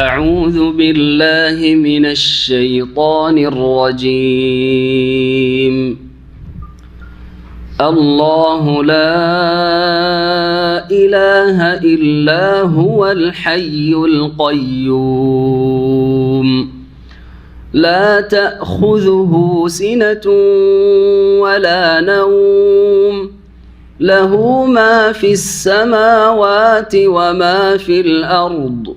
أعوذ بالله من الشيطان الرجيم. الله لا إله إلا هو الحي القيوم. لا تأخذه سنة ولا نوم. له ما في السماوات وما في الأرض.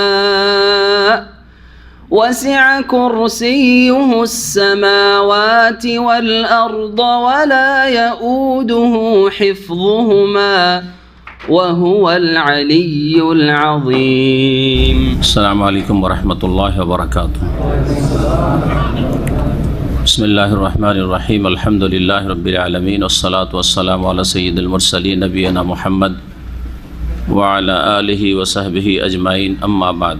وسع كرسيه السماوات والأرض ولا يؤوده حفظهما وهو العلي العظيم. السلام عليكم ورحمة الله وبركاته. بسم الله الرحمن الرحيم. الحمد لله رب العالمين والصلاة والسلام على سيد المرسلين نبينا محمد وعلى آله وصحبه أجمعين. أما بعد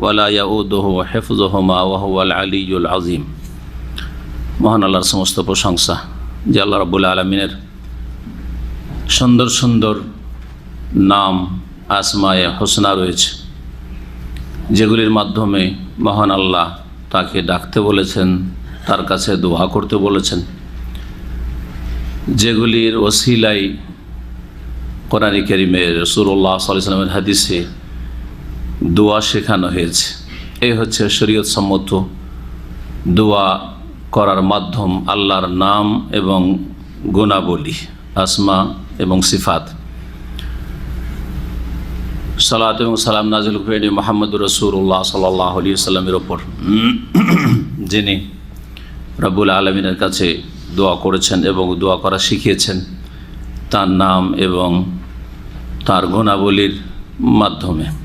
ওয়ালা ইয়াউদহ হেফজহমা ওয়াহুয়াল আলিউল আজিম মহান আল্লাহর সমস্ত প্রশংসা যে আল্লাহ রবুল্লা আলমিনের সুন্দর সুন্দর নাম আসমায় হোসনা রয়েছে, যেগুলির মাধ্যমে মহান আল্লাহ তাকে ডাকতে বলেছেন, তার কাছে দোয়া করতে বলেছেন, যেগুলির ওসিলাই কোরআন করিমের সুরল্লাহ সাল্লামের হাদিসে দোয়া শেখানো হয়েছে। এই হচ্ছে শরীয়ত সম্মত দোয়া করার মাধ্যম, আল্লাহর নাম এবং গুণাবলী, আসমা এবং সিফাত। সালাত এবং সালাম নাজুল হুসেন মোহাম্মদ রসুল্লাহ সাল্লাহ আলী সাল্লামের ওপর। যিনি রব্বুল আলমিনের কাছে দোয়া করেছেন এবং দোয়া করা শিখিয়েছেন, তার নাম এবং তার গুণাবলীর মাধ্যমে।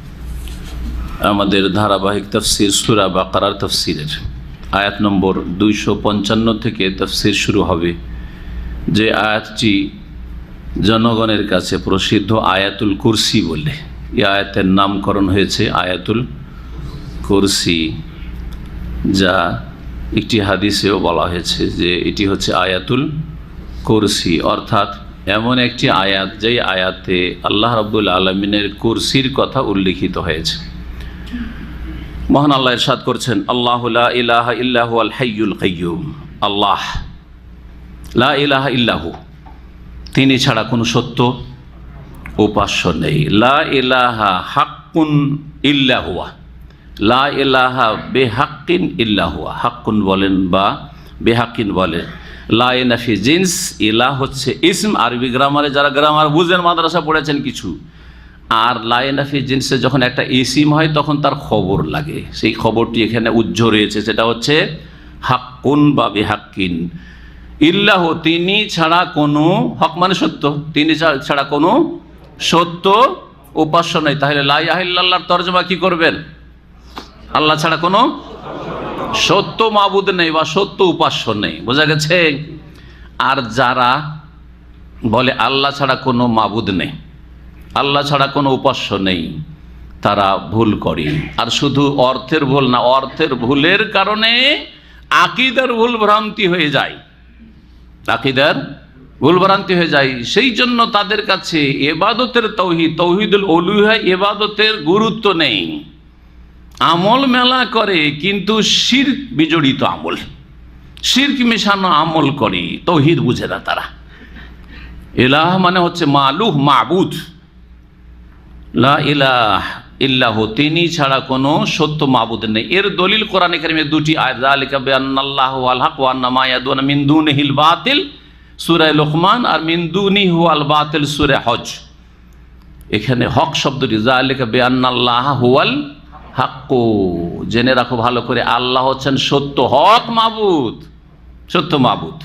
আমাদের ধারাবাহিক তফসির সুরা বা কারার তফসিরের। আয়াত নম্বর দুইশো পঞ্চান্ন থেকে তফসির শুরু হবে। যে আয়াতটি জনগণের কাছে প্রসিদ্ধ আয়াতুল কুরসি বলে। এই আয়াতের নামকরণ হয়েছে আয়াতুল কুরসি, যা একটি হাদিসেও বলা হয়েছে যে এটি হচ্ছে আয়াতুল কুরসি। অর্থাৎ এমন একটি আয়াত, যেই আয়াতে আল্লাহ রব্বুল আলমিনের কুরসির কথা উল্লিখিত হয়েছে। মহান আল্লাহ ইরশাদ করছেন, আল্লাহ ইলাহা ইল্লাহু আল হাইয়ুল কাইয়ুম। আল্লাহ লা ইলাহা ইল্লাহু তিনি ছাড়া কোনো সত্য উপাস্য নেই। লা ইলাহা হাক্কুন ইল্লাহুয়া লা ইলাহা বেহাক্কিন ইল্লাহুয়া হাক্কুন বলেন বা বেহাক্কিন বলেন লা ইনাফি জিন্স ইলা হচ্ছে ইসম। আরবি গ্রামারে যারা গ্রামার বুঝেন মাদ্রাসা পড়েছেন কিছু। আর লাইনাফি জিন্সে যখন একটা ইসিম হয়, তখন তার খবর লাগে। সেই খবরটি এখানে উজ্জ্ব রয়েছে, সেটা হচ্ছে, হাক্কুন বা বেহাক্কিন। ইল্লাহ, তিনি ছাড়া কোনো হক মানে সত্য। তিনি ছাড়া কোনো সত্য উপাস্য নেই। তাহলে লাই আহিল্লাহর তর্জমা কি করবেন? আল্লাহ ছাড়া কোনো সত্য মাবুদ নেই বা সত্য উপাস্য নেই। বোঝা গেছে? আর যারা বলে আল্লাহ ছাড়া কোনো মাবুদ নেই আল্লাহ ছাড়া কোনো উপাস্য নেই। তারা ভুল করে। আর শুধু অর্থের ভুল না, অর্থের ভুলের কারণে আকিদার ভুল ভ্রান্তি হয়ে যায়। আকিদার ভুল ভ্রান্তি হয়ে যায়। সেই জন্য তাদের কাছে এবাদতের তৌহিদ, তৌহিদুল অলুহা এবাদতের গুরুত্ব নেই। আমল মেলা করে, কিন্তু শির বিজড়িত আমল। শির্ক মেশানো আমল করে, তৌহিদ বুঝে না তারা। এলাহ মানে হচ্ছে মালুহ, মাবুদ। ইল্লাহ, তিনি ছাড়া কোনো সত্য মাবুদ নেই। এর দলিল কোরআন কারিমে দুটি আয়াত, যালিকা বিআন্নাল্লাহ ওয়াল হক ওয়া আন্না মা ইয়াদুনা বাতিল সূরা লোকমান আর মিন দুনিহি ওয়াল বাতিল সুরে হজ এখানে হক শব্দটি, যালিকা বিআন্নাল্লাহ হুয়াল হাক্কু। জেনে রাখো ভালো করে, আল্লাহ হচ্ছেন সত্য হক মাবুদ, সত্য মাবুদ।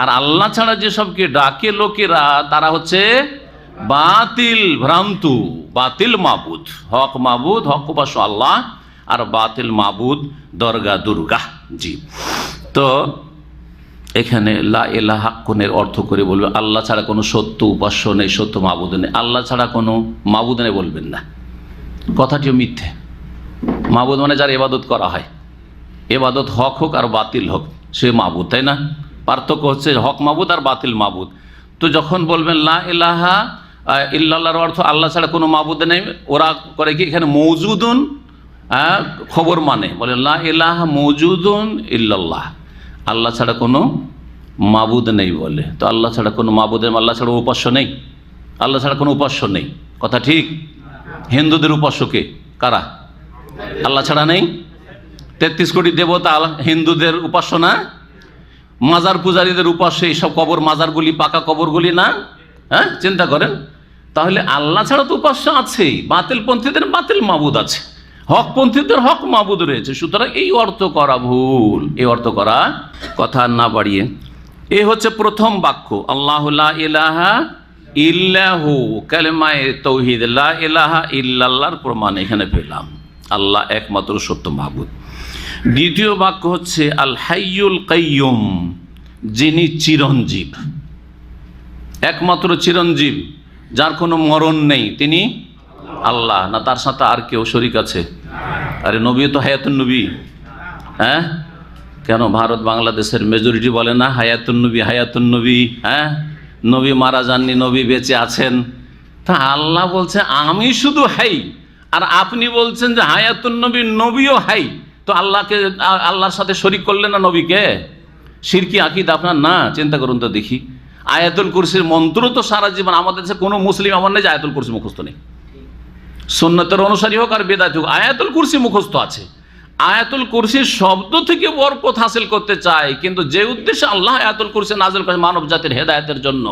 আর আল্লাহ ছাড়া যেসবকে ডাকে লোকেরা, তারা হচ্ছে বাতিল ভ্রান্তু, বাতিল মাবুদ। হক মাবুদ, হক উপাস আল্লাহ, আর বাতিল মাবুদ দরগা দুর্গা জি তো এখানে লা এলাহা কোনের অর্থ করে বলবে, আল্লাহ ছাড়া কোনো সত্য উপাস্য নেই, সত্য মাবুদ নেই। আল্লাহ ছাড়া কোনো মাবুদ নেই বলবেন না। কথাটিও মিথ্যে। মাবুদ মানে যার এবাদত করা হয়। এবাদত হক হোক আর বাতিল হোক, সে মাবুদ, তাই না? পার্থক্য হচ্ছে হক মাবুদ আর বাতিল মাবুদ। তো যখন বলবেন লা ইলাহা আহ, ইল্লাল্লাহর অর্থ আল্লাহ ছাড়া কোনো মাবুদ নেই। ওরা করে কি? এখানে মৌজুদুন খবর মানে। বলে লা মৌজুদুন ইল্লাল্লাহ। আল্লাহ ছাড়া কোনো মাবুদ নেই বলে। তো আল্লাহ ছাড়া কোনো মাবুদ নেই আল্লাহ ছাড়া উপাস্য নেই। আল্লাহ ছাড়া কোনো উপাস্য নেই। কথা ঠিক? হিন্দুদের উপাস্যকে কারা? আল্লাহ ছাড়া নেই? তেত্রিশ কোটি দেবতা হিন্দুদের উপাসনা মাজার পূজারীদের উপাস্য এইসব কবর মাজারগুলি পাকা কবরগুলি না? হ্যাঁ চিন্তা করেন। তাহলে আল্লাহ ছাড়া তো উপাস্য আছেই। বাতিল পন্থীদের বাতিল মাবুদ আছে। হক পন্থীদের হক মাবুদ রয়েছে। সুতরাং এই অর্থ করা ভুল। এই অর্থ করা কথা না বাড়িয়ে। এ হচ্ছে প্রথম বাক্য। আল্লাহ ইলাহা ইল্লাহু। কালেমায়ে তৌহিদ। ইলাহা ইল্লাল্লাহর প্রমাণ এখানে পেলাম। আল্লাহ একমাত্র সত্য মাহবুদ দ্বিতীয় বাক্য হচ্ছে, আল হাইয়ুল কাইয়ুম, যিনি চিরঞ্জীব। একমাত্র চিরঞ্জীব। যার কোনো মরণ নেই, তিনি আল্লাহ, না তার সাথে আর কেউ শরিক আছে? আরে নবী তো হায়াতুন নবী। হ্যাঁ? কেন ভারত বাংলাদেশের মেজরিটি বলে না, হায়াতুন নবী হায়াতুন নবী হ্যাঁ? নবী মারা যাননি, নবী বেঁচে আছেন। তা আল্লাহ বলছে, আমি শুধু হাই। আর আপনি বলছেন যে হায়াতুন নবী, নবীও হাই। তো আল্লাহকে আল্লাহর সাথে শরিক করলেন না নবীকে? সিরকি আকিদ আপনার? না, চিন্তা করুন তো দেখি। আয়াতুল কুরসির মন্ত্র তো সারা জীবন আমাদের দেশে কোনো মুসলিম আমার নেই যে আয়াতুল কুরসি মুখস্থ নেই। সুন্নতের অনুসারী হোক আর বেদাত হোক, আয়াতুল কুরসি মুখস্থ আছে। আয়াতুল কুরসির শব্দ থেকে বরকত হাসিল করতে চায়, কিন্তু যে উদ্দেশ্যে আল্লাহ আয়াতুল কুরসি নাজিল করে মানব জাতির হেদায়তের জন্য,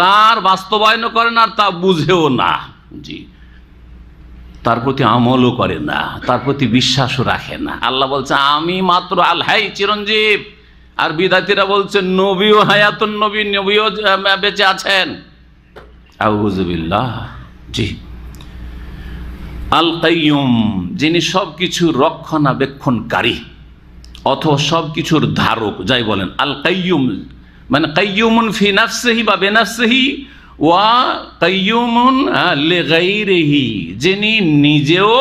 তার বাস্তবায়ন করে না তা বুঝেও না। জি। তার প্রতি আমলও করে না, তার প্রতি বিশ্বাসও রাখে না। আল্লাহ বলছে, আমি মাত্র আল্লাহ চিরঞ্জীব। আর বিদাতিরা বলছে নবীও হায়াতুন নবী, নবীও বেঁচে আছেন। জি। আল কাইয়ুম যিনি সব কিছুর রক্ষণাবেক্ষণকারী, অথবা সব কিছুর ধারক, যাই বলেন আল কাইয়ুম মানে কাইয়ুমুন ফি নাফসিহি বা বেনাফসিহি, ওয়া কাইয়ুমুন লেগাইরেহি যিনি নিজেও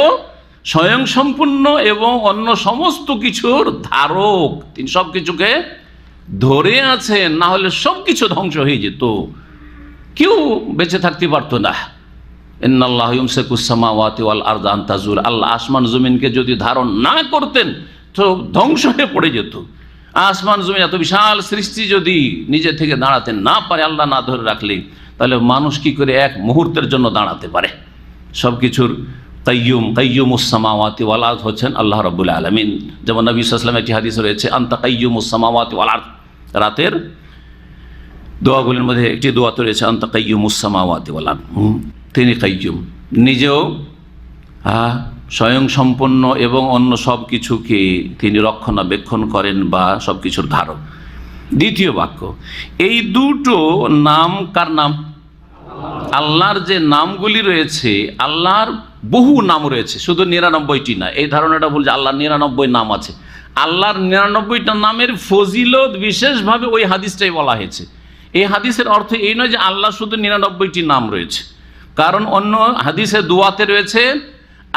স্বয়ং সম্পূর্ণ এবং অন্য সমস্ত কিছুর ধারক। তিনি সব কিছুকে ধরে আছেন, না হলে সব কিছু ধ্বংস হয়ে যেত। কেউ বেঁচে থাকতে পারতো না। ইন্নাল্লাহ ইউমসেকুসামাওয়াতি ওয়াল আরদা আন আল্লাহ আসমান জমিনকে যদি ধারণ না করতেন, তো ধ্বংস হয়ে পড়ে যেত। আসমান জমিন এত বিশাল সৃষ্টি যদি নিজে থেকে দাঁড়াতে না পারে, আল্লাহ না ধরে রাখলে, তাহলে মানুষ কি করে এক মুহূর্তের জন্য দাঁড়াতে পারে? সব কিছুর কাইয়ুম কাইয়ুম উসামাওয়াতি ওয়ালাদ হচ্ছেন আল্লাহ রবুল্লা আলমিন। যেমন নবী সাল্লাম একটি হাদিস রয়েছে, আন্তা কাইয়ুম উসামাওয়াতি ওয়ালাদ রাতের দোয়াগুলির মধ্যে একটি দোয়া তো রয়েছে, আন্তা কাইয়ুম উসামাওয়াতি ওয়ালাদ তিনি কাইয়ুম নিজেও স্বয়ং সম্পন্ন এবং অন্য সব কিছুকে তিনি রক্ষণাবেক্ষণ করেন বা সব কিছুর ধারক। দ্বিতীয় বাক্য, এই দুটো নাম কার নাম? আল্লাহর যে নামগুলি রয়েছে, আল্লাহর বহু নাম রয়েছে, শুধু নিরানব্বইটি না, এই ধারণাটা যে আল্লাহর নিরানব্বই নাম আছে। আল্লাহর নিরানব্বইটা নামের ফজিলত বিশেষভাবে ওই হাদিসটাই বলা হয়েছে। এই হাদিসের অর্থ এই নয় যে আল্লাহ শুধু নিরানব্বইটি নাম রয়েছে। কারণ অন্য হাদিসে দুয়াতে রয়েছে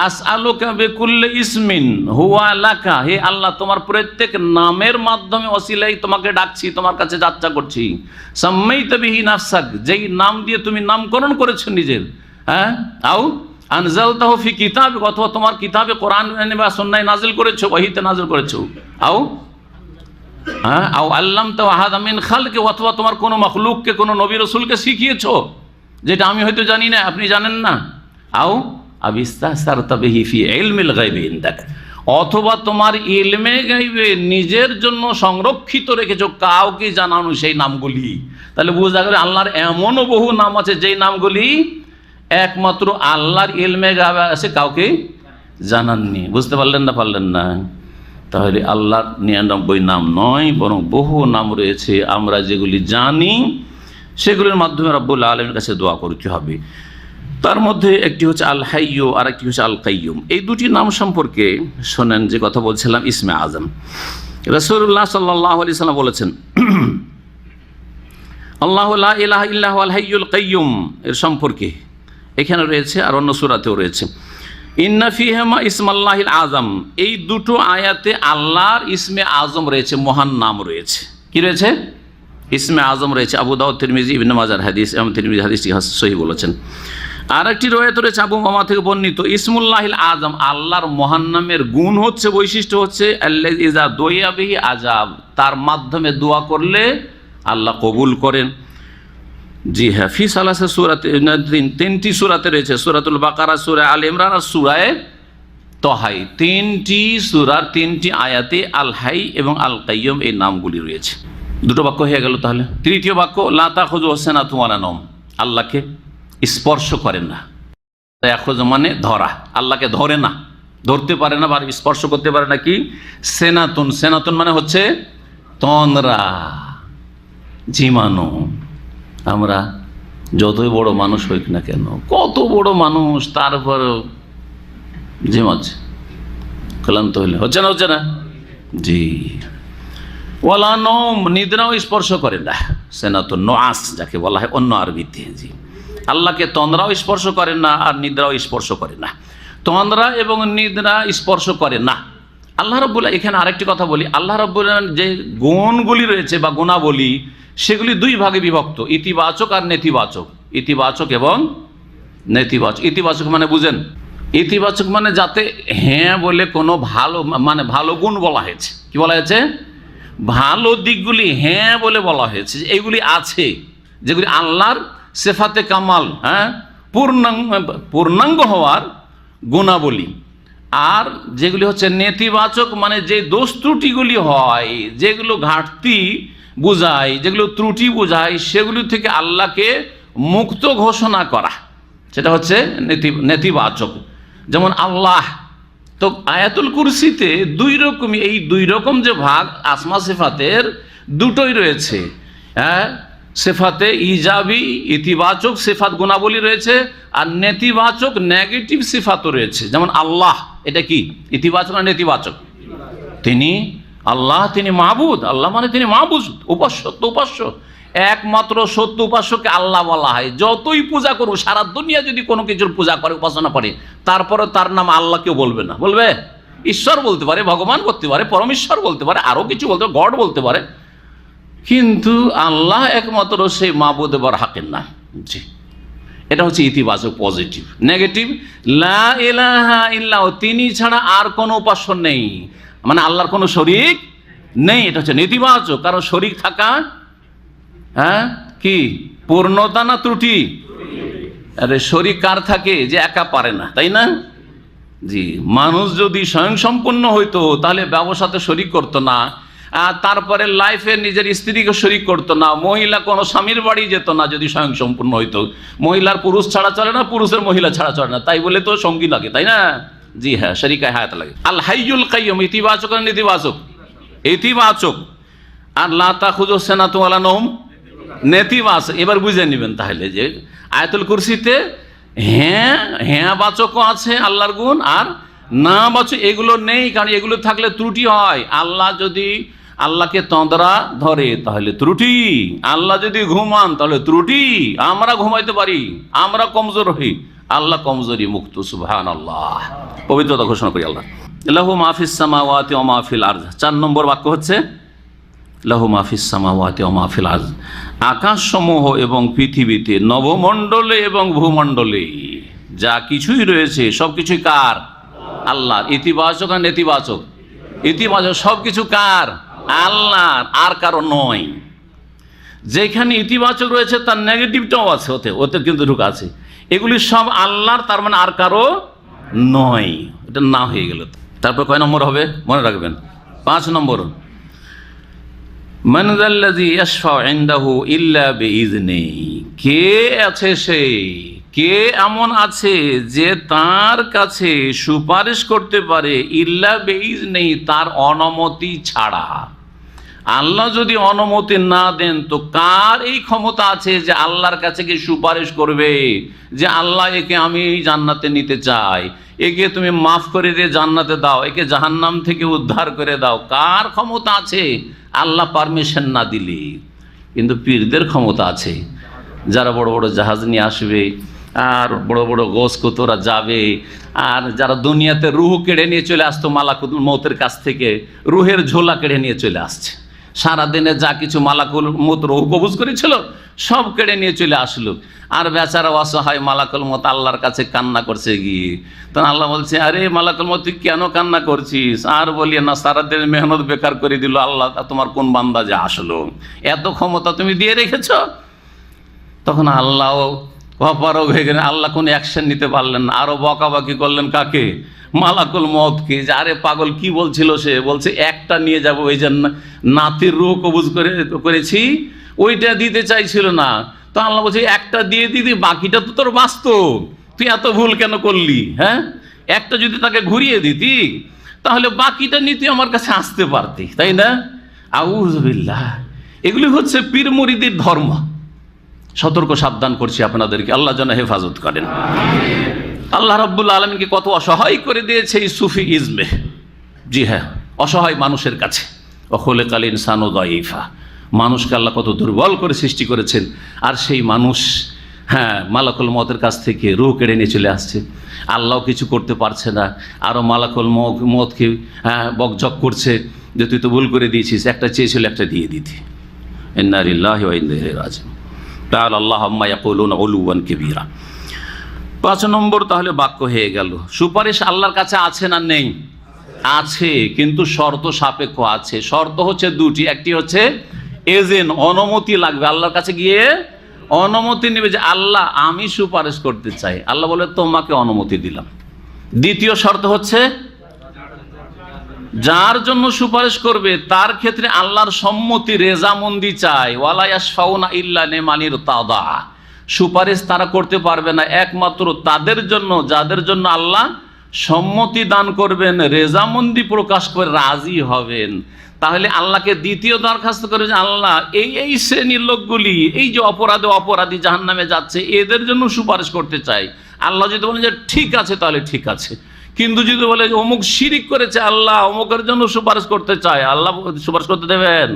আস আলোকা বেকুল্লে ইসমিন, হুয়া লাকা হে আল্লাহ, তোমার প্রত্যেক নামের মাধ্যমে অসিলাই তোমাকে ডাকছি, তোমার কাছে যাত্রা করছি সাম্মাই তবিহি নাফসাক যেই নাম দিয়ে তুমি নামকরণ করেছ নিজের হ্যাঁ আও আনজাল তাহফি কিতাব অথবা তোমার কিতাবে কোরআন নাজিল করেছ আও? হ্যাঁ? আল্লাম খালকে, অথবা তোমার কোনো কোনো নবী রসুলকে শিখিয়েছো, যেটা আমি হয়তো জানি না, আপনি জানেন না? আও? অথবা তোমার ইলমে গাইবে নিজের জন্য সংরক্ষিত রেখেছো, কাউকে জানানো সেই নামগুলি। তাহলে বোঝা গেল আল্লাহর এমনও বহু নাম আছে, যেই নামগুলি একমাত্র আল্লাহর ইলমে গাবে আছে কাউকে জানাননি। বুঝতে পারলেন না পারলেন না? তাহলে আল্লাহর নিরানব্বই নাম নয়, বরং বহু নাম রয়েছে। আমরা যেগুলি জানি, সেগুলির মাধ্যমে রব্বুল আলমের কাছে দোয়া করতে হবে। তার মধ্যে একটি হচ্ছে আল হাইয়ু আর একটি হচ্ছে আল কাইয়ুম এই দুটি নাম সম্পর্কে শোনেন যে কথা বলছিলাম, ইসমে আজম। রসুল্লাহ সাল্লাহ আলি সাল্লাম বলেছেন, আল্লাহ লা ইলাহা আল হাইয়ুল কাইয়ুম এর সম্পর্কে এখানে রয়েছে আর অন্য সূরাতেও রয়েছে। ইন্না ফিহামা ইসমাল্লাহিল আজম এই দুটো আয়াতে আল্লাহর ইসমে আজম রয়েছে, মহান নাম রয়েছে। কি রয়েছে? ইসমে আজম রয়েছে। আবু দাউদ, তিরমিজি, ইবিন মাজার হাদিস এবং তিরমিজি হাদিসটি হাস- সহি বলেছেন। আর একটি রয়েত রয়েছে আবু মামা থেকে বর্ণিত, ইসমুল্লাহিল আজম আল্লাহর মহান নামের গুণ হচ্ছে, বৈশিষ্ট্য হচ্ছে আল্লাহ ইজা দইয়াবিহি আজাব তার মাধ্যমে দোয়া করলে আল্লাহ কবুল করেন। জি হ্যাঁ ফি সালাসে সুরাতে তিনটি সুরাতে রয়েছে, সুরাতুল বাকারা, সুরা আল ইমরান আর সুরায় তহাই। তিনটি সুরার তিনটি আয়াতে আল হাই এবং আল কাইয়ম এই নামগুলি রয়েছে। দুটো বাক্য হয়ে গেল তাহলে। তৃতীয় বাক্য লাতা খুজ হোসেনা তোমারা নম আল্লাহকে স্পর্শ করেন না। খোঁজ মানে ধরা। আল্লাহকে ধরে না। ধরতে পারে না বা স্পর্শ করতে পারে না কি? সেনাতুন। সেনাতুন মানে হচ্ছে তন্দ্রা, জীবাণু। আমরা যতই বড় মানুষ হইক না কেন, কত বড় মানুষ তারপর জিমাচ্ছে ক্লান্ত হইলে, হচ্ছে না হচ্ছে না? জি। ওলা নম নিদ্রাও স্পর্শ করে না। সেনা তো নোয়াস, যাকে বলা হয় অন্য আরবিতে, জি। আল্লাহকে তন্দ্রাও স্পর্শ করে না, আর নিদ্রাও স্পর্শ করে না। তন্দ্রা এবং নিদ্রা স্পর্শ করে না। আল্লাহ রব্বুল্লাহ এখানে আরেকটি কথা বলি। আল্লাহ রব্বুল্লাহ যে গুণগুলি রয়েছে বা গুণাবলী সেগুলি দুই ভাগে বিভক্ত, ইতিবাচক আর নেতিবাচক। ইতিবাচক এবং নেতিবাচক। ইতিবাচক মানে বুঝেন, ইতিবাচক মানে যাতে হ্যাঁ বলে কোনো ভালো মানে ভালো গুণ বলা হয়েছে। কি বলা হয়েছে? ভালো দিকগুলি হ্যাঁ বলে বলা হয়েছে। যে এগুলি আছে, যেগুলি আল্লাহর সেফাতে কামাল হ্যাঁ? পূর্ণাঙ্গ পূর্ণাঙ্গ হওয়ার গুণাবলী। আর যেগুলি হচ্ছে নেতিবাচক মানে যে দোষ ত্রুটিগুলি হয়, যেগুলো ঘাটতি বুঝায় যেগুলো ত্রুটি বুঝায় সেগুলি থেকে আল্লাহকে মুক্ত ঘোষণা করা। সেটা হচ্ছে নেতি, নেতিবাচক। যেমন আল্লাহ, তো আয়াতুল কুরসিতে দুই রকমই, এই দুই রকম যে ভাগ আসমা সেফাতের দুটোই রয়েছে। হ্যাঁ সেফাতে ইজাবি, ইতিবাচক সেফাত গুণাবলী রয়েছে, আর নেতিবাচক নেগেটিভ সিফাতও রয়েছে। যেমন আল্লাহ, এটা কি? ইতিবাচক না নেতিবাচক? তিনি আল্লাহ তিনি মাহবুদ আল্লাহ মানে তিনি মাহবুদ উপাস্য তো উপাস্য। একমাত্র সত্য উপাস্যকে আল্লাহ বলা হয়। যতই পূজা করুক, সারা দুনিয়া যদি কোনো কিছুর পূজা করে, উপাসনা করে তারপরে তার নাম আল্লাহ কেউ বলবে না। বলবে? ঈশ্বর বলতে পারে, ভগবান বলতে পারে, পরমেশ্বর বলতে পারে আরও কিছু বলতে পারে, গড বলতে পারে। কিন্তু আল্লাহ একমাত্র সেই মাহবুদ এবার হাকের না জি। এটা হচ্ছে ইতিবাচক পজিটিভ। নেগেটিভ, লা ইলাহা ইল্লাহ তিনি ছাড়া আর কোনো উপাস্য নেই। মানে আল্লাহর কোনো শরিক নেই, এটা হচ্ছে নেতিবাচক। কারণ শরিক থাকা হ্যাঁ কি? পূর্ণতা না ত্রুটি। আরে শরিক কার থাকে? যে একা পারে না, তাই না? জি, মানুষ যদি স্বয়ং সম্পূর্ণ হইতো, তাহলে ব্যবসাতে শরিক করতো না, আর তারপরে লাইফে নিজের স্ত্রীকে শরিক করতো না, মহিলা কোনো স্বামীর বাড়ি যেত না যদি স্বয়ং সম্পূর্ণ হইতো। মহিলার পুরুষ ছাড়া চলে না, পুরুষের মহিলা ছাড়া চলে না, তাই বলে তো সঙ্গী লাগে, তাই না? জি হ্যাঁ শরিকায় হায়াত লাগে। আল হাইয়ুল কাইয়ুম, ইতিবাচক আর নেতিবাচক? ইতিবাচক। আর লাতা খুঁজো সেনাতওয়ালা নোম নেতিবাচক। এবার বুঝে নেবেন তাহলে যে আয়াতুল কুরসিতে হ্যাঁ হ্যাঁ বাচকও আছে আল্লাহর গুণ, আর না বাচক এগুলো নেই, কারণ এগুলো থাকলে ত্রুটি হয়। আল্লাহ যদি আল্লাহকে তন্দ্রা ধরে, তাহলে ত্রুটি। আল্লাহ যদি ঘুমান, তাহলে ত্রুটি। আমরা ঘুমাইতে পারি, আমরা কমজোর হই। আল্লাহ কমজোরি মুক্ত সুবহান আল্লাহ পবিত্রতা ঘোষণা করি আল্লাহ। লাহু মাহফিস সামাওয়াতি ও মাহফিল আরজ চার নম্বর বাক্য হচ্ছে, লাহু মাহফিস সামাওয়াতি ও মাহফিল আরজ আকাশসমূহ এবং পৃথিবীতে নবমণ্ডলে এবং ভূমণ্ডলে যা কিছুই রয়েছে সব কিছুই কার? আল্লাহ। ইতিবাচক আর নেতিবাচক? ইতিবাচক সব কিছু কার? আল্লাহর। আর কারও নয়। যেখানে ইতিবাচক রয়েছে, তার নেগেটিভটাও আছে, ওতে ওতে কিন্তু ঢুক আছে। এগুলি সব আল্লাহর, তার মানে আর কারও নয়। এটা না হয়ে গেল তারপর কয় নম্বর হবে? মনে রাখবেন। পাঁচ নম্বর। কে আছে সে কে এমন আছে যে তার কাছে সুপারিশ করতে পারে ইল্লা নেই তার অনুমতি ছাড়া? আল্লাহ যদি অনুমতি না দেন, তো কার এই ক্ষমতা আছে যে আল্লাহর কাছে কি সুপারিশ করবে যে আল্লাহ একে আমি জান্নাতে নিতে চাই? একে তুমি মাফ করে দিয়ে জান্নাতে দাও, একে জাহান্নাম থেকে উদ্ধার করে দাও। কার ক্ষমতা আছে? আল্লাহ পারমিশন না দিলে। কিন্তু পীরদের ক্ষমতা আছে। যারা বড় বড় জাহাজ নিয়ে আসবে, আর বড় বড় গোস কুতোরা যাবে, আর যারা দুনিয়াতে রুহ কেড়ে নিয়ে চলে আসতো, মালাকুল মৌতের কাছ থেকে, রুহের ঝোলা কেড়ে নিয়ে চলে আসছে। সারাদিনে যা কিছু মালাকুল মত রোহ কবুজ করেছিল, সব কেড়ে নিয়ে চলে আসলো। আর বেচারা অসহায় মালাকুল মত আল্লাহর কাছে কান্না করছে গিয়ে তখন আল্লাহ বলছে, আরে মালাকুল মত তুই কেন কান্না করছিস? আর বলি না সারাদিন মেহনত বেকার করে দিল আল্লাহ তোমার কোন বান্দা যে আসলো? এত ক্ষমতা তুমি দিয়ে রেখেছ? তখন আল্লাহ অপারগ হয়ে গেলেন, আল্লাহ কোনো অ্যাকশন নিতে পারলেন না। আরও বকাবাকি করলেন কাকে? মালাকুল মতকে যে আরে পাগল, কি বলছিল সে? বলছে, একটা নিয়ে যাব, ওই যে নাতির রূহ কবুজ করে, করেছি, ওইটা দিতে চাইছিল না। তো আল্লাহ বলছে, একটা দিয়ে দিদি বাকিটা তো তোর বাস্তব। তুই এত ভুল কেন করলি হ্যাঁ? একটা যদি তাকে ঘুরিয়ে দিতি, তাহলে বাকিটা নিতে আমার কাছে আসতে পারতি, তাই না? আউজবিল্লাহ এগুলি হচ্ছে পীর মুরিদের ধর্ম। সতর্ক সাবধান করছি আপনাদেরকে। আল্লাহ যেন হেফাজত করেন। আল্লাহ রব্বুল আলমীকে কত অসহায় করে দিয়েছে এই সুফি ইজমে জি হ্যাঁ অসহায় মানুষের কাছে। অখলে কাল ইনসানো দইফা মানুষকে আল্লাহ কত দুর্বল করে সৃষ্টি করেছেন। আর সেই মানুষ হ্যাঁ মালাকুল মতের কাছ থেকে রু কেড়ে নিয়ে চলে আসছে। আল্লাহ কিছু করতে পারছে না। আরও মালাকুল মত মতকে হ্যাঁ বকঝক করছে যে তুই তো ভুল করে দিয়েছিস। একটা চেয়েছিল একটা দিয়ে দিতে। ইন্নারিল্লাহ রাজ তাহলে আল্লাহ উলুয়ান কেবিরা পাঁচ নম্বর তাহলে বাক্য হয়ে গেল। সুপারিশ আল্লাহর কাছে আছে না নেই? আছে, কিন্তু শর্ত সাপেক্ষ আছে। শর্ত হচ্ছে দুটি, একটি হচ্ছে এজেন্ট অনুমতি লাগবে। আল্লাহর কাছে গিয়ে অনুমতি নেবে যে, আল্লাহ, আমি সুপারিশ করতে চাই। আল্লাহ বলে, তোমাকে অনুমতি দিলাম। দ্বিতীয় শর্ত হচ্ছে যার জন্য সুপারিশ করবে, তার ক্ষেত্রে আল্লাহর সম্মতি রেজামন্দি চায়। ওয়ালায়াস ফাউনা ইল্লা নেমানির তাদা। সুপারিশ তারা করতে পারবে না, একমাত্র তাদের জন্য, যাদের জন্য আল্লাহ সম্মতি দান করবেন, রেজামন্দি প্রকাশ করে রাজি হবেন। তাহলে আল্লাহকে দ্বিতীয় দরখাস্ত করে যে, আল্লাহ, এই এই শ্রেণির লোকগুলি, এই যে অপরাধে অপরাধী জাহান নামে যাচ্ছে, এদের জন্য সুপারিশ করতে চাই। আল্লাহ যদি বলেন যে, ঠিক আছে, তাহলে ঠিক আছে। কিন্তু যদি বলে অমুক শিরিক করেছে আল্লাহ, অমুকের জন্য সুপারিশ করতে চায়, আল্লাহ সুপারিশ করতে দেবেন?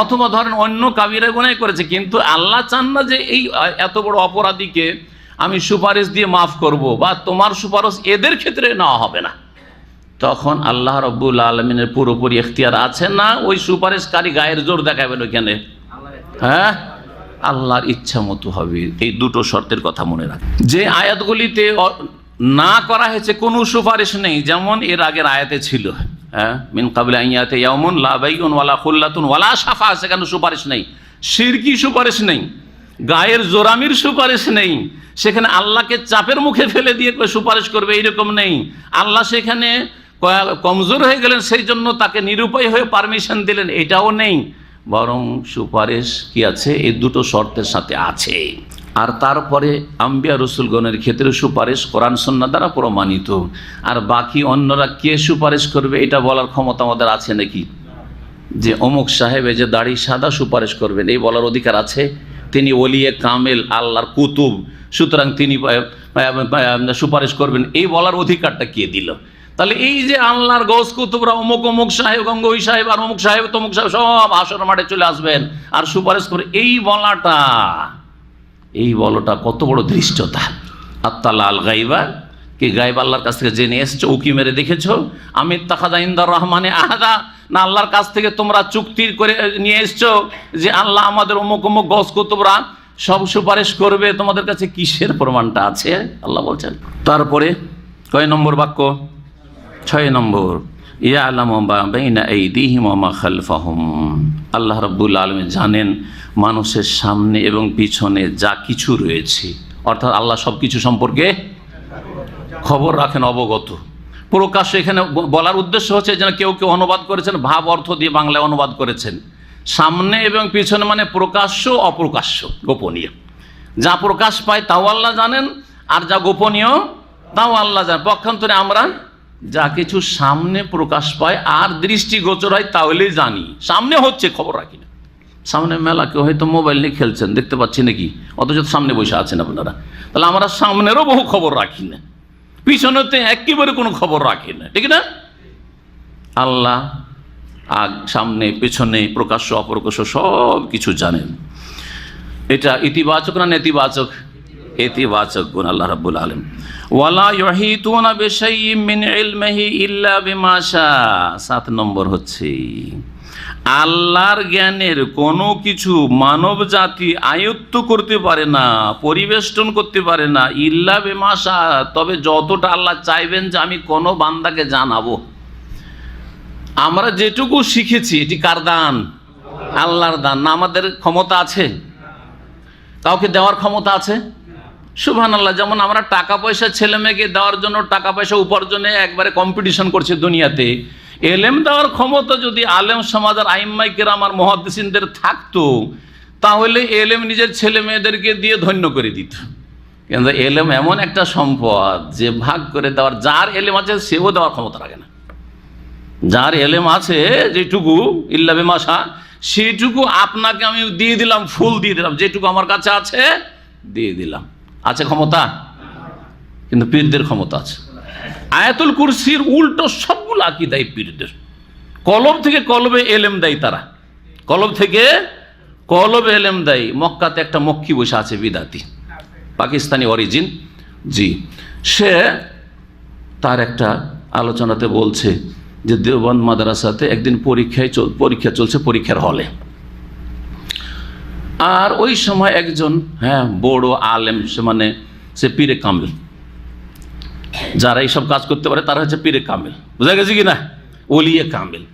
অথবা ধরেন অন্য কাবিরা গুনাই করেছে, কিন্তু আল্লাহ চান না যে এই এত বড় অপরাধীকে আমি সুপারিশ দিয়ে মাফ করব বা তোমার সুপারিশ এদের ক্ষেত্রে নেওয়া হবে না। তখন আল্লাহ রব্বুল আলমিনের পুরোপুরি এখতিয়ার আছে না ওই সুপারিশকারী গায়ের জোর দেখাবেন ওইখানে? হ্যাঁ? আল্লাহর ইচ্ছা মতো হবে, এই দুটো শর্তের কথা মনে রাখ যে আয়াতগুলিতে না করা হয়েছে কোনো সুপারিশ নেই, যেমন এর আগের আয়াতে ছিল। হ্যাঁ? মিন কাবিল আইয়াতে ইয়ামুন লা বাইউন ওয়ালা খুল্লাতুন ওয়ালা সাফা সেখানে সুপারিশ নেই। শিরকি সুপারিশ নেই। গায়ের জোরামির সুপারিশ নেই। সেখানে আল্লাহকে চাপের মুখে ফেলে দিয়ে সুপারিশ করবে, এইরকম নেই। আল্লাহ সেখানে কমজোর হয়ে গেলেন, সেই জন্য তাকে নিরুপায় হয়ে পারমিশন দিলেন, এটাও নেই। বরং সুপারিশ কি আছে? এই দুটো শর্তের সাথে আছে। আর তারপরে আম্বিয়া রসুলগণের ক্ষেত্রে সুপারিশ কোরআন সন্না দ্বারা প্রমাণিত। আর বাকি অন্যরা কে সুপারিশ করবে, এটা বলার ক্ষমতা আমাদের আছে নাকি? যে অমুক সাহেব যে দাড়ি সাদা সুপারিশ করবেন, এই বলার অধিকার আছে? তিনি ওলিয়ে কামেল, আল্লাহর কুতুব, সুতরাং তিনি সুপারিশ করবেন। এই বলার অধিকারটা কে দিল? তাহলে এই যে আল্লাহর গৌস কুতুবরা অমুক অমুক সাহেব গঙ্গই সাহেব, আর অমুক সাহেব, তমুক সাহেব, সব আসর মাঠে চলে আসবেন। আর সুপারিশ করে এই বলাটা এই বলটা কত বড় ধৃষ্টতা। আত্মাল্লা আল গাইবা, কি গাইব আল্লাহর কাছ থেকে জেনে এসছো, উকি মেরে দেখেছ? আমি তাকাদা ইন্দার রহমানে আহাদা, না আল্লাহর কাছ থেকে তোমরা চুক্তি করে নিয়ে এসছো যে আল্লাহ আমাদের অমুক অমুক গস কুতুবরা সব সুপারিশ করবে, তোমাদের কাছে কিসের প্রমাণটা আছে? আল্লাহ বলছেন। তারপরে কয় নম্বর বাক্য? ছয় নম্বর। আল্লাহ রব্বুল আলমী জানেন মানুষের সামনে এবং পিছনে যা কিছু রয়েছে। অর্থাৎ আল্লাহ সব কিছু সম্পর্কে খবর রাখেন, অবগত। প্রকাশ্য এখানে বলার উদ্দেশ্য হচ্ছে যেন কেউ কেউ অনুবাদ করেছেন, ভাব অর্থ দিয়ে বাংলায় অনুবাদ করেছেন। সামনে এবং পিছনে মানে প্রকাশ্য, অপ্রকাশ্য, গোপনীয়। যা প্রকাশ পায় তাও আল্লাহ জানেন, আর যা গোপনীয় তাও আল্লাহ জানেন। পক্ষান্তরে আমরা যা কিছু সামনে প্রকাশ পায় আর দৃষ্টিগোচর হয় তাহলেই জানি। সামনে হচ্ছে, খবর রাখি না। সামনে মেলা কেউ হয়তো মোবাইল নিয়ে খেলছেন, দেখতে পাচ্ছি নাকি? অথচ সামনে বসে আছেন আপনারা। তাহলে আমরা সামনেরও বহু খবর রাখি না। পিছনেতে একেবারে কোনো খবর রাখি না। ঠিক না? আল্লাহ আগ, সামনে, পেছনে, প্রকাশ্য, অপ্রকাশ্য সব কিছু জানেন। এটা ইতিবাচক না নেতিবাচক? ইতিবাচক গুণ, আল্লাহ রাব্বুল আলম ওয়ালা ইহিতুনা বিশাইইম মিন ইলমিহি ইল্লা বিমা সাত নম্বর হচ্ছে, আল্লাহর জ্ঞানের কোনো কিছু মানব জাতি আয়ত্ত করতে পারে না, পরিবেষ্টন করতে পারে না, ইল্লা বেমাশা তবে যতটা আল্লাহ চাইবেন যে আমি কোনো বান্দাকে জানাব। আমরা যেটুকু শিখেছি, এটি কার দান? আল্লাহর দান। না আমাদের ক্ষমতা আছে? কাউকে দেওয়ার ক্ষমতা আছে? সুবহান আল্লাহ যেমন আমরা টাকা পয়সা ছেলে মেয়েকে দেওয়ার জন্য টাকা পয়সা উপার্জনে একবারে কম্পিটিশন করছে দুনিয়াতে। এলেম দেওয়ার ক্ষমতা যদি আলেম সমাজের আইম্মাই কেরাম আর মহাদিসিনদের থাকতো, তাহলে এলেম নিজের ছেলে মেয়েদেরকে দিয়ে ধন্য করে দিত। কিন্তু এলেম এমন একটা সম্পদ যে ভাগ করে দেওয়ার, যার এলেম আছে সেও দেওয়ার ক্ষমতা রাখে না। যার এলেম আছে যেটুকু, ইল্লা মাসা সেইটুকু আপনাকে আমি দিয়ে দিলাম, ফুল দিয়ে দিলাম, যেটুকু আমার কাছে আছে, দিয়ে দিলাম। আছে ক্ষমতা? কিন্তু পীরদের ক্ষমতা আছে। আয়াতুল কুরসির উল্টো সবগুলো আঁকি দেয় পীরদের। কলব থেকে কলবে এলেম দেয় তারা। কলব থেকে কলবে এলেম দেয়। মক্কাতে একটা মক্কি বসে আছে বিদাতি। পাকিস্তানি অরিজিন। জি। সে তার একটা আলোচনাতে বলছে যে দেওবন্দ মাদ্রাসাতে একদিন পরীক্ষায় পরীক্ষা চলছে পরীক্ষার হলে। আর ওই সময় একজন হ্যাঁ বড় আলেম, সে মানে সে পীরে কামিল। যারা এইসব কাজ করতে পারে তারা হচ্ছে পীরে কামিল। বুঝা গেছে কি না? ওলিয়ে কামিল।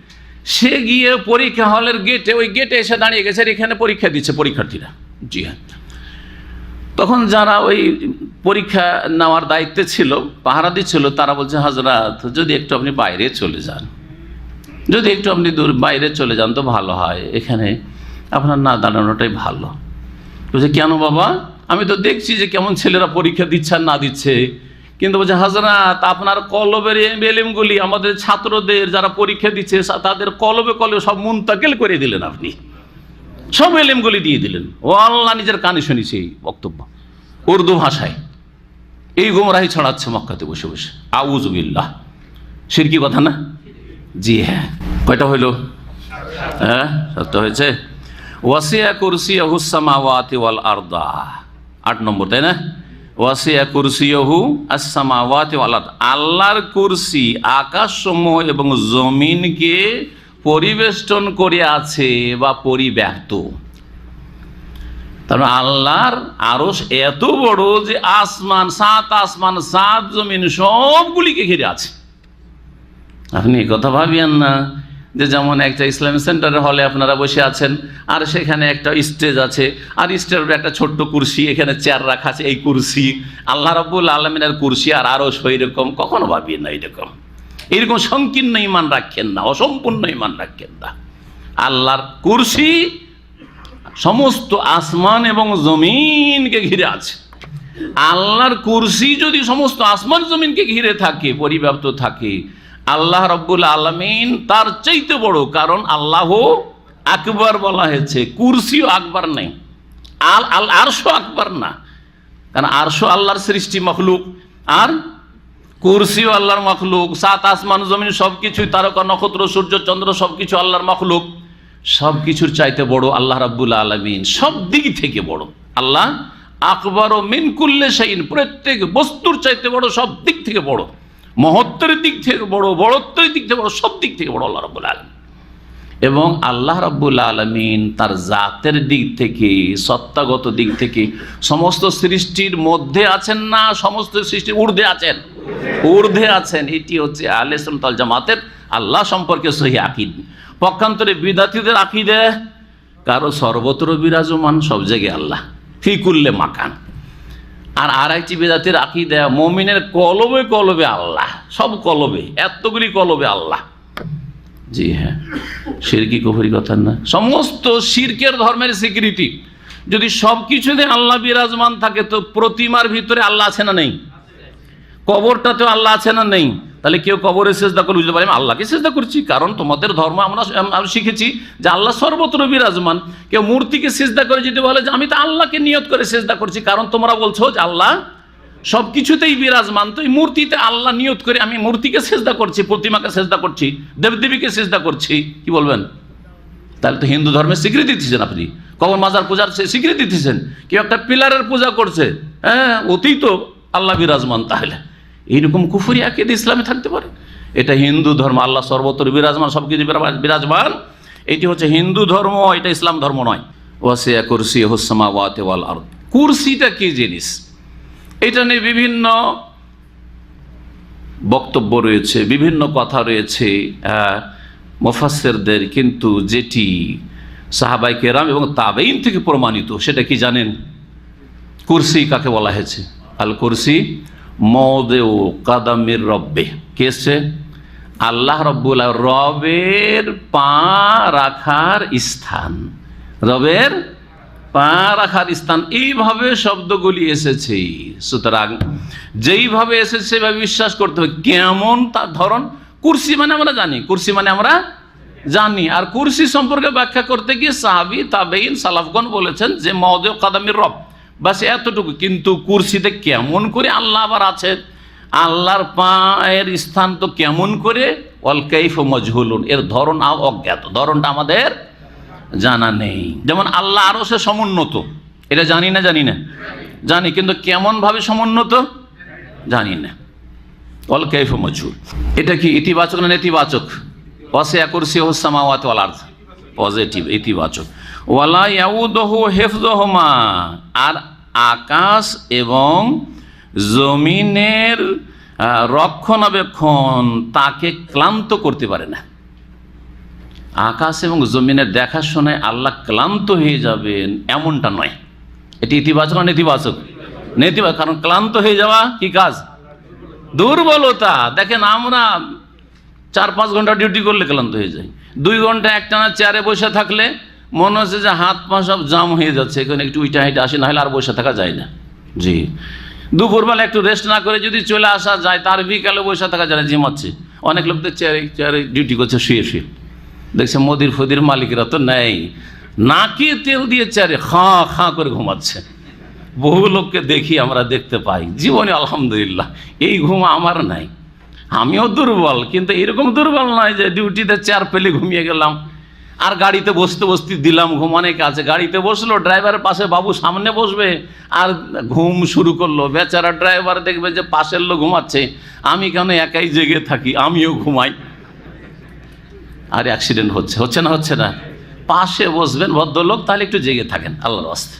সে গিয়ে পরীক্ষা হলের গেটে ওই গেটে এসে দাঁড়িয়ে গেছে এখানে পরীক্ষা দিচ্ছে পরীক্ষার্থীরা। জি হ্যাঁ। তখন যারা ওই পরীক্ষা নেওয়ার দায়িত্বে ছিল পাহারা দিচ্ছিল তারা বলছে হাজরাত যদি একটু আপনি বাইরে চলে যান, যদি একটু আপনি দূর, বাইরে চলে যান তো ভালো হয়। এখানে আপনার না দাঁড়ানোটাই ভালো। বলছে কেন বাবা? আমি তো দেখছি যে কেমন ছেলেরা পরীক্ষা দিচ্ছে না দিচ্ছে। কিন্তু বলছে হাজরাত আপনার কলবের এলেমগুলি আমাদের ছাত্রদের যারা পরীক্ষা দিচ্ছে তাদের কলবে কলবে সব মুন্তাকেল করে দিলেন আপনি। সব এলেমগুলি দিয়ে দিলেন। ও আল্লাহ নিজের কানে শুনেছি এই বক্তব্য। উর্দু ভাষায়। এই গোমরাহি ছড়াচ্ছে মক্কাতে বসে বসে। আউজবিল্লাহ সিরকি কথা না? জি হ্যাঁ। কয়টা হইল? হ্যাঁ সত্য হয়েছে? ওয়াসিয়া কুরসিয়া হুসামাওয়াতি ওয়াল আরদা। আট নম্বর, তাই না? ওয়াসিয়া কুরসিয়াহু আসসামাওয়াতি ওয়াল আরদ। আল্লাহর কুরসি আকাশসমূহ এবং জমিনকে পরিবেষ্টন করে আছে বা পরিব্যাপ্ত তার মানে আল্লাহর আরস এত বড় যে আসমান, সাত আসমান, সাত জমিন সবগুলিকে ঘিরে আছে। আপনি কথা ভাবিয়েন না। যে যেমন একটা ইসলামী সেন্টারের হলে আপনারা বসে আছেন, আর সেখানে একটা স্টেজ আছে। আর উপরে একটা ছোট্ট কুরসি, এখানে চেয়ার রাখা আছে, এই কুরসি। আল্লাহ রাব্বুল আলমিনের কুরসি আর আরও সেই রকম কখনো ভাবিয়েন না এইরকম এরকম সংকীর্ণ ইমান রাখেন না, অসম্পূর্ণ ইমান রাখেন না। আল্লাহর কুরসি সমস্ত আসমান এবং জমিনকে ঘিরে আছে। আল্লাহর কুরসি যদি সমস্ত আসমান জমিনকে ঘিরে থাকে, পরিব্যাপ্ত থাকে আল্লাহ রব্বুল আলমিন তার চাইতে বড়, কারণ আল্লাহ আকবর বলা হয়েছে, কুরসিও আকবর নেই, আল আল আরশো আকবর না, কারণ আরশো আল্লাহর সৃষ্টি মখলুক, আর কুরসিও আল্লাহর মখলুক, সাত আসমান জমিন সব কিছুই তারকা, নক্ষত্র, সূর্য, চন্দ্র সব কিছু আল্লাহর মখলুক সব কিছুর চাইতে বড় আল্লাহ রাব্বুল আলমিন, সব দিক থেকে বড়, আল্লাহ আকবর ও মিনকুল্লে সাইন প্রত্যেক বস্তুর চাইতে বড় সব দিক থেকে বড়। মহত্বের দিক থেকে বড়, বড়ত্বের দিক থেকে বড়, সব দিক থেকে বড় আল্লাহ রাব্বুল আলম এবং আল্লাহ রাব্বুল আলমিন তার জাতের দিক থেকে, সত্তাগত দিক থেকে, সমস্ত সৃষ্টির মধ্যে আছেন না, সমস্ত সৃষ্টির ঊর্ধ্বে আছেন? ঊর্ধ্বে আছেন। এটি হচ্ছে আলে সুনতাল জামাতের আল্লাহ সম্পর্কে সহি আকিদ। পক্ষান্তরে বিদাতিদের আকিদে, কারও সর্বত্র বিরাজমান, সব জায়গায় আল্লাহ। ফিকুল্লে মাকান। আর একটি বেদাতের দেয়া মমিনের কলবে কলবে আল্লাহ, সব কলবে, এতগুলি কলবে আল্লাহ। জি হ্যাঁ সিরকি কফরি কথা না? সমস্ত সিরকের ধর্মের স্বীকৃতি। যদি সব কিছুতে আল্লাহ বিরাজমান থাকে, তো প্রতিমার ভিতরে আল্লাহ আছে না নেই? কবরটাতেও আল্লাহ আছে না নেই? তাহলে কেউ কবরে চেষ্টা করে বুঝতে পারে, আমি আল্লাহকে চেষ্টা করছি, কারণ তোমাদের ধর্ম আমরা শিখেছি যে আল্লাহ সর্বত্র বিরাজমান। কেউ মূর্তিকে চেষ্টা করে যদি বলে যে আমি তো আল্লাহকে নিয়ত করে চেষ্টা করছি, কারণ তোমরা বলছো যে আল্লাহ সব কিছুতেই বিরাজমান, তো এই মূর্তিতে আল্লাহ নিয়ত করে আমি মূর্তিকে চেষ্টা করছি, প্রতিমাকে চেষ্টা করছি, দেবদেবীকে চেষ্টা করছি, কি বলবেন? তাহলে তো হিন্দু ধর্মের স্বীকৃতি দিচ্ছেন আপনি। কবর মাজার পূজার সে স্বীকৃতি দিচ্ছেন। কেউ একটা পিলারের পূজা করছে হ্যাঁ অতি তো আল্লাহ বিরাজমান তাহলে। এইরকম কুফুরি আকিদ ইসলামে থাকতে পারে। এটা হিন্দু ধর্ম আল্লাহ সর্বত্র বিরাজমান সব কিছু বিরাজমান। এটি হচ্ছে হিন্দু ধর্ম এটা ইসলাম ধর্ম নয়। ওয়াসিয়া কুরসি হোসামা ওয়াতে ওয়াল আর কুরসিটা কি জিনিস? এটা নিয়ে বিভিন্ন বক্তব্য রয়েছে বিভিন্ন কথা রয়েছে আহ, মুফাসসিরদের কিন্তু যেটি সাহাবাই কেরাম এবং তাবেইন থেকে প্রমাণিত। সেটা কি জানেন? কুরসি কাকে বলা হয়েছে? আল কুরসি মদে ও কাদামের রব্বে। কে এসছে? আল্লাহ রব্বুল রবের পা রাখার স্থান। রবের পা রাখার স্থান। এইভাবে শব্দগুলি এসেছে। সুতরাং যেইভাবে এসেছে সেভাবে বিশ্বাস করতে হবে। কেমন তার ধরন? কুরসি মানে আমরা জানি। কুরসি মানে আমরা জানি। আর কুরসি সম্পর্কে ব্যাখ্যা করতে গিয়ে সাহাবি তাবেইন সালাফগণ বলেছেন যে মহদে কাদামির রব। বাস এতটুকু। কিন্তু কুরসিতে কেমন করে আল্লাহ আবার আছেন আল্লাহর পায়ের স্থান তো কেমন করে? অল কাইফ মজহুলুন। এর ধরন অজ্ঞাত। ধরনটা আমাদের জানা নেই। যেমন আল্লাহ আরও সে সমুন্নত। এটা জানি না জানি না? জানি, কিন্তু কেমন ভাবে সমুন্নত? জানি না। অল কাইফ মজহুল। এটা কি ইতিবাচক না নেতিবাচক? অসে কুরসি হোসামাওয়াত পজিটিভ, ইতিবাচক। ওয়ালা হেফজহমা আর আকাশ এবং জমিনের রক্ষণাবেক্ষণ তাকে ক্লান্ত করতে পারে না। আকাশ এবং জমিনের দেখাশোনায় আল্লাহ ক্লান্ত হয়ে যাবেন এমনটা নয়। এটি ইতিবাচক না নেতিবাচক? নেতিবাচক, কারণ ক্লান্ত হয়ে যাওয়া কি কাজ? দুর্বলতা। দেখেন আমরা চার পাঁচ ঘণ্টা ডিউটি করলে ক্লান্ত হয়ে যায় দুই ঘণ্টা একটানা চেয়ারে বসে থাকলে মনে হচ্ছে যে হাত পা সব জাম হয়ে যাচ্ছে, এখানে একটু উইটা হাইটা আসে না হলে আর বসে থাকা যায় না। জি। দুপুরবেলা একটু রেস্ট না করে যদি চলে আসা যায়, তার বিকালে বসে থাকা যায় জিমাচ্ছে অনেক লোক তো চেয়ারে চেয়ারে ডিউটি করছে, শুয়ে শুয়ে। দেখছে মোদির ফদির মালিকরা তো নেই। নাকি তেল দিয়ে চেয়ারে খাঁ খাঁ করে ঘুমাচ্ছে। বহু লোককে দেখি আমরা দেখতে পাই। জীবনে আলহামদুলিল্লাহ, এই ঘুম আমার নাই। আমিও দুর্বল, কিন্তু এরকম দুর্বল নয় যে ডিউটিতে চেয়ার পেলে ঘুমিয়ে গেলাম। আর গাড়িতে বসতে বসতে দিলাম, ঘুম অনেক আছে। গাড়িতে বসল ড্রাইভারের পাশে বাবু সামনে বসবে। আর ঘুম শুরু করল। বেচারা ড্রাইভার দেখবে যে পাশের লোক ঘুমাচ্ছে। আমি কেন একাই জেগে থাকি? আমিও ঘুমাই। আর অ্যাক্সিডেন্ট হচ্ছে। হচ্ছে না হচ্ছে না? পাশে বসবেন ভদ্রলোক, তাহলে একটু জেগে থাকেন। আল্লাহর আস্তে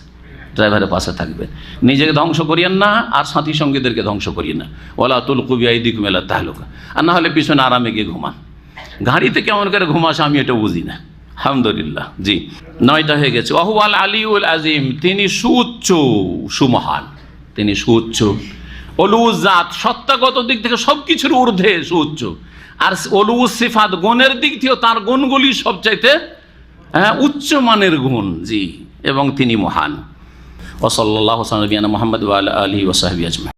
ড্রাইভারের পাশে থাকবেন নিজেকে ধ্বংস করিয়েন না, আর সাথী সঙ্গীদেরকে ধ্বংস করিয়ে না। ওলা তুল কুবিয়াই দিক মেলা তাহলুকা। আর না হলে পিছনে আরামে গিয়ে ঘুমান। গাড়িতে কেমন করে ঘুমাস আমি এটা বুঝি না। আলহামদুলিল্লাহ, জি। নয়টা হয়ে গেছে। অহুয়াল আলিউল আজিম, তিনি সুউচ্চ, সুমহান। তিনি সুউচ্চ। অলুজাত সত্তাগত দিক থেকে সব কিছুর ঊর্ধ্বে সুউচ্চ। আর অলু সিফাত, গুণের দিক থেকেও তার গুণগুলি সবচাইতে হ্যাঁ উচ্চ মানের গুণ, জি। এবং তিনি মহান। ওসল্লাহ হোসেন মোহাম্মদ আলী ওসাহাবি আজমা